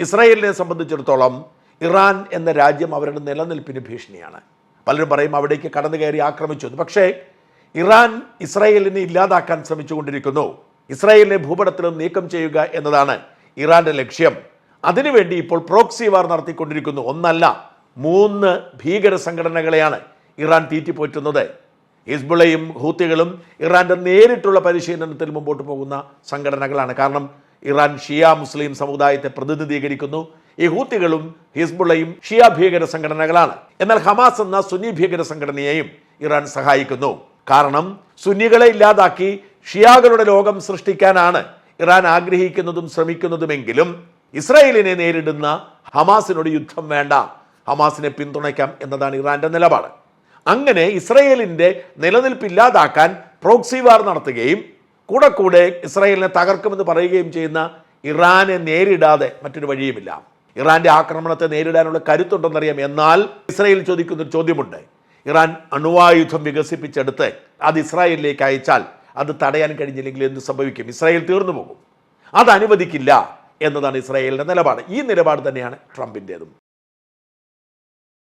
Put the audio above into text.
ഇസ്രായേലിനെ സംബന്ധിച്ചിടത്തോളം ഇറാൻ എന്ന രാജ്യം അവരുടെ നിലനിൽപ്പിന് ഭീഷണിയാണ്. പലരും പറയും അവിടേക്ക് കടന്നു കയറി ആക്രമിച്ചു പക്ഷേ ഇറാൻ ഇസ്രായേലിനെ ഇല്ലാതാക്കാൻ ശ്രമിച്ചുകൊണ്ടിരിക്കുന്നു. ഇസ്രായേലിനെ ഭൂപടത്തിൽ നീക്കം ചെയ്യുക എന്നതാണ് ഇറാന്റെ ലക്ഷ്യം. അതിനുവേണ്ടി ഇപ്പോൾ പ്രോക്സി വാർ നടത്തിക്കൊണ്ടിരിക്കുന്നു. ഒന്നല്ല മൂന്ന് ഭീകര സംഘടനകളെയാണ് ഇറാൻ തീറ്റിപ്പോറ്റുന്നത്. ഹിസ്ബുളയും ഹൂത്തികളും ഇറാന്റെ നേരിട്ടുള്ള പരിശീലനത്തിൽ മുമ്പോട്ട് പോകുന്ന സംഘടനകളാണ്. കാരണം ഇറാൻ ഷിയ മുസ്ലിം സമുദായത്തെ പ്രതിനിധീകരിക്കുന്നു. ഈ ഹൂത്തികളും ഹിസ്ബുളയും ഷിയ ഭീകര സംഘടനകളാണ്. എന്നാൽ ഹമാസ് എന്ന സുന്നി ഭീകര സംഘടനയെയും ഇറാൻ സഹായിക്കുന്നു. കാരണം സുന്നികളെ ഇല്ലാതാക്കി ഷിയാകളുടെ ലോകം സൃഷ്ടിക്കാനാണ് ഇറാൻ ആഗ്രഹിക്കുന്നതും ശ്രമിക്കുന്നതുമെങ്കിലും ഇസ്രായേലിനെ നേരിടുന്ന ഹമാസിനോട് യുദ്ധം വേണ്ട. ഹമാസിനെ പിന്തുണയ്ക്കാം എന്നതാണ് ഇറാന്റെ നിലപാട്. അങ്ങനെ ഇസ്രയേലിന്റെ നിലനിൽപ്പില്ലാതാക്കാൻ പ്രോക്സി വാർ നടത്തുകയും കൂടെ കൂടെ ഇസ്രായേലിനെ തകർക്കുമെന്ന് പറയുകയും ചെയ്യുന്ന ഇറാനെ നേരിടാതെ മറ്റൊരു വഴിയുമില്ല. ഇറാന്റെ ആക്രമണത്തെ നേരിടാനുള്ള കരുത്തുണ്ടെന്നറിയാം. എന്നാൽ ഇസ്രായേൽ ചോദിക്കുന്ന ഒരു ചോദ്യമുണ്ട്. ഇറാൻ അണുവായുധം വികസിപ്പിച്ചെടുത്ത് അത് ഇസ്രായേലിലേക്ക് അയച്ചാൽ അത് തടയാൻ കഴിഞ്ഞില്ലെങ്കിൽ എന്ത് സംഭവിക്കും? ഇസ്രായേൽ തീർന്നു പോകും. അത് അനുവദിക്കില്ല എന്നതാണ് ഇസ്രായേലിന്റെ നിലപാട്. ഈ നിലപാട് തന്നെയാണ് ട്രംപിന്റെതും